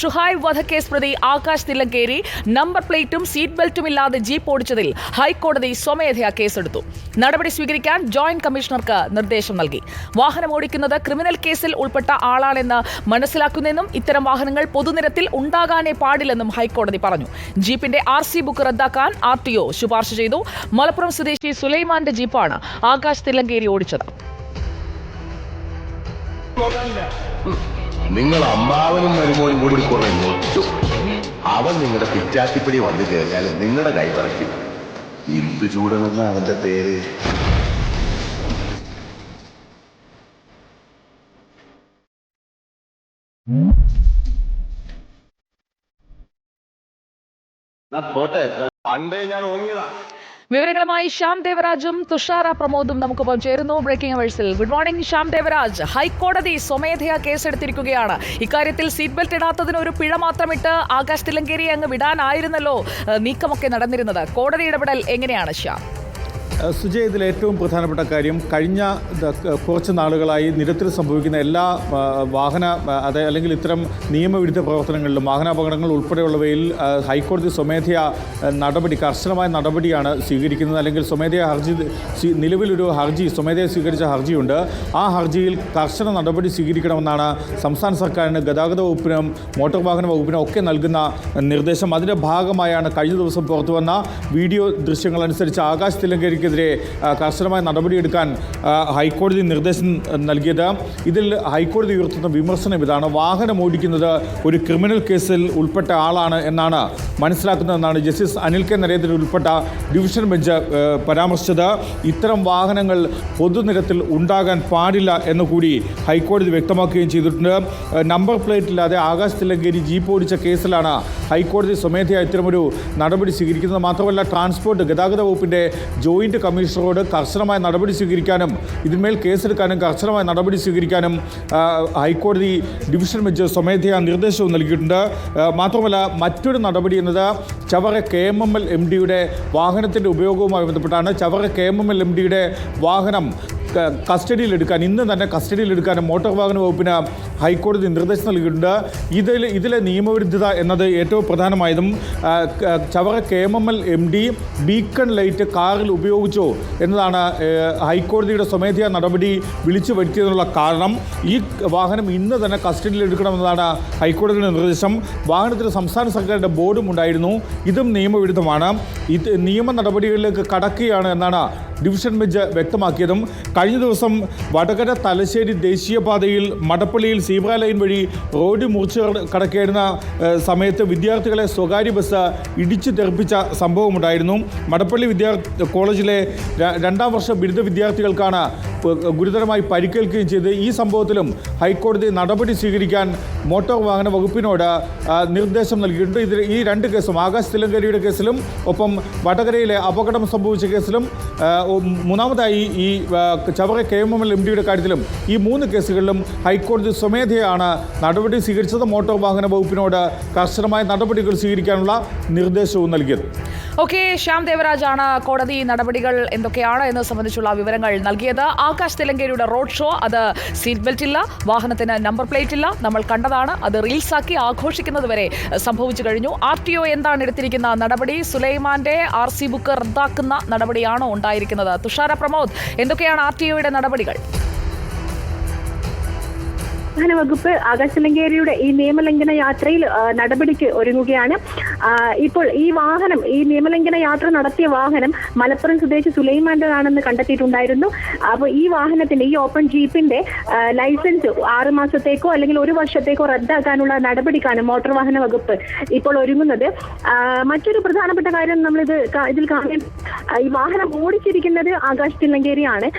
ഷുഹൈബ് വധക്കേസ് പ്രതി ആകാശ് തില്ലങ്കേരി നമ്പർ പ്ലേറ്റും സീറ്റ് ബെൽറ്റും ഇല്ലാതെ ജീപ്പ് ഓടിച്ചതിൽ ഹൈക്കോടതി സ്വമേധയാ കേസെടുത്തു. നടപടി സ്വീകരിക്കാൻ ജോയിന്റ് കമ്മീഷണർക്ക് നിർദ്ദേശം നൽകി. വാഹനം ഓടിക്കുന്നത് ക്രിമിനൽ കേസിൽ ഉൾപ്പെട്ട ആളാണെന്ന് മനസ്സിലാക്കുന്നതെന്നും ഇത്തരം വാഹനങ്ങൾ പൊതുനിരത്തിൽ ഉണ്ടാകാനേ പാടില്ലെന്നും ഹൈക്കോടതി പറഞ്ഞു. ജീപ്പിന്റെ ആർ സി ബുക്ക് റദ്ദാക്കാൻ ആർ ടി ഒ ശുപാർശ ചെയ്തു. മലപ്പുറം സ്വദേശി സുലൈമാന്റെ ജീപ്പാണ് ആകാശ് തില്ലങ്കേരി ഓടിച്ചത്. നിങ്ങൾ അമ്മാവനും മരുമോനും കൂടി കുറെ നൊച്ചു അവൻ നിങ്ങളുടെ പിറ്റാത്തിപ്പിടി വന്നു കഴിഞ്ഞാൽ നിങ്ങളുടെ കൈ പറയ്ക്കും എന്ത് ചൂടണമെന്ന് അവന്റെ പേര്? പോട്ടെ പണ്ടേ ഞാൻ ഓങ്ങിയതാ. വിവരങ്ങളുമായി ശ്യാം ദേവരാജും തുഷാര പ്രമോദും നമുക്കൊപ്പം ചേരുന്നു. ബ്രേക്കിംഗ് അവേഴ്സിൽ ഗുഡ് മോർണിംഗ് ശ്യാം ദേവരാജ്. ഹൈക്കോടതി സ്വമേധയാ കേസെടുത്തിരിക്കുകയാണ്. ഇക്കാര്യത്തിൽ സീറ്റ് ബെൽറ്റ് ഇടാത്തതിന് ഒരു പിഴ മാത്രമിട്ട് ആകാശ് തിലങ്കേരി അങ്ങ് വിടാനായിരുന്നല്ലോ നീക്കമൊക്കെ നടന്നിരുന്നത്. കോടതി ഇടപെടൽ എങ്ങനെയാണ് ശ്യാം? സുജയ് ഇതിൽ ഏറ്റവും പ്രധാനപ്പെട്ട കാര്യം കഴിഞ്ഞ കുറച്ച് നാളുകളായി നിരത്തിൽ സംഭവിക്കുന്ന എല്ലാ വാഹന അതെ അല്ലെങ്കിൽ ഇത്തരം നിയമവിരുദ്ധ പ്രവർത്തനങ്ങളിലും വാഹനാപകടങ്ങൾ ഉൾപ്പെടെയുള്ളവയിൽ ഹൈക്കോടതി സ്വമേധയാ നടപടി കർശനമായ നടപടിയാണ് സ്വീകരിക്കുന്നത്. അല്ലെങ്കിൽ സ്വമേധയാ ഹർജി നിലവിലൊരു ഹർജി സ്വമേധയാ സ്വീകരിച്ച ഹർജിയുണ്ട്. ആ ഹർജിയിൽ കർശന നടപടി സ്വീകരിക്കണമെന്നാണ് സംസ്ഥാന സർക്കാരിന് ഗതാഗത വകുപ്പിനും മോട്ടോർ വാഹന വകുപ്പിനും ഒക്കെ നൽകുന്ന നിർദ്ദേശം. അതിന്റെ ഭാഗമായാണ് കഴിഞ്ഞ ദിവസം പുറത്തുവന്ന വീഡിയോ ദൃശ്യങ്ങളനുസരിച്ച് ആകാശ് തിലങ്കരിക്കെതിരെ ആ, കർശനമായ നടപടിയെടുക്കാൻ ഹൈക്കോടതി നിർദ്ദേശം നൽകിയത്. ഇതിൽ ഹൈക്കോടതി ഉയർത്തുന്ന വിമർശനം ഇതാണ്. വാഹനം ഓടിക്കുന്നത് ഒരു ക്രിമിനൽ കേസിൽ ഉൾപ്പെട്ട ആളാണ് എന്നാണ് മനസ്സിലാക്കുന്നതെന്നാണ് ജസ്റ്റിസ് അനിൽ കെ നരേന്ദ്രൻ ഉൾപ്പെട്ട ഡിവിഷൻ ബെഞ്ച് പരാമർശിച്ചത്. ഇത്തരം വാഹനങ്ങൾ പൊതുനിരത്തിൽ ഉണ്ടാകാൻ പാടില്ല എന്ന് കൂടി ഹൈക്കോടതി വ്യക്തമാക്കുകയും ചെയ്തിട്ടുണ്ട്. നമ്പർ പ്ലേറ്റ് ഇല്ലാതെ ആകാശ് തിലങ്കേരി ജീപ്പ് ഓടിച്ച കേസിലാണ് ഹൈക്കോടതി സ്വമേധയാ ഇത്തരമൊരു നടപടി സ്വീകരിക്കുന്നത്. മാത്രമല്ല ട്രാൻസ്പോർട്ട് ഗതാഗത വകുപ്പിന്റെ ജോയിന്റ് കമ്മീഷണറോട് കർശനമായ നടപടി സ്വീകരിക്കാനും ഇതിന്മേൽ കേസെടുക്കാനും കർശനമായ നടപടി സ്വീകരിക്കാനും ഹൈക്കോടതി ഡിവിഷൻ ബെഞ്ച് സ്വമേധയാ നിർദ്ദേശവും നൽകിയിട്ടുണ്ട്. മാത്രമല്ല മറ്റൊരു നടപടി എന്നത് Chavara K M M L M ഡിയുടെ വാഹനത്തിന്റെ ഉപയോഗവുമായി ബന്ധപ്പെട്ടാണ്. Chavara K M M L M ഡിയുടെ വാഹനം കസ്റ്റഡിയിലെടുക്കാൻ ഇന്ന് തന്നെ കസ്റ്റഡിയിലെടുക്കാൻ മോട്ടോർ വാഹന വകുപ്പിന് ഹൈക്കോടതി നിർദ്ദേശം നൽകിയിട്ടുണ്ട്. ഇതിൽ ഇതിലെ നിയമവിരുദ്ധത എന്നത് ഏറ്റവും പ്രധാനമായതും Chavara K M M L M D beacon light കാറിൽ ഉപയോഗിച്ചോ എന്നതാണ് ഹൈക്കോടതിയുടെ സ്വമേധയാ നടപടി വിളിച്ചു വരുത്തിയതിനുള്ള കാരണം. ഈ വാഹനം ഇന്ന് തന്നെ കസ്റ്റഡിയിൽ കസ്റ്റഡിയിലെടുക്കണമെന്നതാണ് ഹൈക്കോടതിയുടെ നിർദ്ദേശം. വാഹനത്തിന് സംസ്ഥാന സർക്കാരിന്റെ ബോർഡും ഉണ്ടായിരുന്നു. ഇതും നിയമവിരുദ്ധമാണ്. ഇത് നിയമ നടപടികളിലേക്ക് കടക്കുകയാണ് എന്നാണ് ഡിവിഷൻ ബെഞ്ച് വ്യക്തമാക്കിയതും കഴിഞ്ഞ ദിവസം വടകര തലശ്ശേരി ദേശീയപാതയിൽ മടപ്പള്ളിയിൽ സീബ്ര ലൈൻ വഴി റോഡ് മുറിച്ച് കടക്കേറുന്ന സമയത്ത് വിദ്യാർത്ഥികളെ സ്വകാര്യ ബസ് ഇടിച്ചു തെറിപ്പിച്ച സംഭവമുണ്ടായിരുന്നു. മടപ്പള്ളി വിദ്യാർത്ഥി കോളേജിലെ രണ്ടാം വർഷ ബിരുദ വിദ്യാർത്ഥികൾക്കാണ് ഗുരുതരമായി പരിക്കേൽക്കുകയും ചെയ്ത് ഈ സംഭവത്തിലും ഹൈക്കോടതി നടപടി സ്വീകരിക്കാൻ മോട്ടോർ വാഹന വകുപ്പിനോട് നിർദ്ദേശം നൽകിയിട്ടുണ്ട്. ഇതിൽ ഈ രണ്ട് കേസും ആകാശ് തിലങ്കരിയുടെ കേസിലും ഒപ്പം വടകരയിലെ അപകടം സംഭവിച്ച കേസിലും മൂന്നാമതായി ഈ Chavara K M M L M ഡിയുടെ കാര്യത്തിലും ഈ മൂന്ന് കേസുകളിലും ഹൈക്കോടതി സ്വമേധയാണ് നടപടി സ്വീകരിച്ചത്. മോട്ടോർ വാഹന വകുപ്പിനോട് കർശനമായ നടപടികൾ സ്വീകരിക്കാനുള്ള നിർദ്ദേശവും നൽകിയത്. ഓക്കെ ശ്യാം ദേവരാജാണ് കോടതി നടപടികൾ എന്തൊക്കെയാണ് എന്ന് സംബന്ധിച്ചുള്ള വിവരങ്ങൾ നൽകിയത്. ആകാശ് തെലങ്കേരിയുടെ റോഡ് ഷോ. അത് സീറ്റ് ബെൽറ്റ് ഇല്ല വാഹനത്തിന് നമ്പർ പ്ലേറ്റ് ഇല്ല. നമ്മൾ കണ്ടതാണ് അത് റീൽസാക്കി ആഘോഷിക്കുന്നത് വരെ സംഭവിച്ചു കഴിഞ്ഞു. ആർ ടി ഒ എന്താണ് എടുത്തിരിക്കുന്ന നടപടി? സുലൈമാന്റെ ആർ സി ബുക്ക് റദ്ദാക്കുന്ന നടപടിയാണോ ഉണ്ടായിരിക്കുന്നത്? തുഷാര പ്രമോദ് എന്തൊക്കെയാണ് ആർ ടി ഒയുടെ നടപടികൾ? വാഹന വകുപ്പ് ആകാശലങ്കേരിയുടെ ഈ നിയമലംഘന യാത്രയിൽ നടപടിക്ക് ഒരുങ്ങുകയാണ്. ഇപ്പോൾ ഈ വാഹനം ഈ നിയമലംഘന യാത്ര നടത്തിയ വാഹനം മലപ്പുറം സ്വദേശി സുലൈമാന്റേതാണെന്ന് കണ്ടെത്തിയിട്ടുണ്ടായിരുന്നു. അപ്പോൾ ഈ വാഹനത്തിന്റെ ഈ ഓപ്പൺ ജീപ്പിന്റെ ലൈസൻസ് ആറ് മാസത്തേക്കോ അല്ലെങ്കിൽ ഒരു വർഷത്തേക്കോ റദ്ദാക്കാനുള്ള നടപടിക്കാണ് മോട്ടോർ വാഹന വകുപ്പ് ഇപ്പോൾ ഒരുങ്ങുന്നത്. മറ്റൊരു പ്രധാനപ്പെട്ട കാര്യം നമ്മളിത് ഇത് ഇതിൽ കാണാൻ ഈ വാഹനം ഓടിച്ചിരിക്കുന്നത് ആകാശ് തില്ലങ്കേരിയാണ്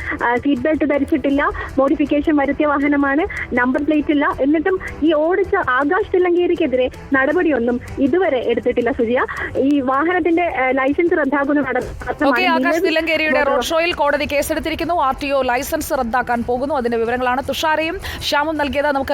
സീറ്റ് ബെൽറ്റ് ധരിച്ചിട്ടില്ല. മോഡിഫിക്കേഷൻ വരുത്തിയ വാഹനമാണ്. നമ്പർ പ്ലേറ്റ് ഇല്ല. എന്നിട്ടും ഈ ഓടിച്ച ആകാശ് തില്ലങ്കേരിക്കെതിരെ നടപടിയൊന്നും ഇതുവരെ എടുത്തിട്ടില്ല സുജിയ. ഈ വാഹനത്തിന്റെ ലൈസൻസ് റദ്ദാക്കുന്ന ആകാശ് റോഡ് ഷോയിൽ കോടതി കേസെടുത്തിരിക്കുന്നു. ആർ ടി ഒ ലൈസൻസ് റദ്ദാക്കാൻ പോകുന്നു. അതിന്റെ വിവരങ്ങളാണ് തുഷാരയും ശ്യാമും നൽകിയത്. നമുക്ക്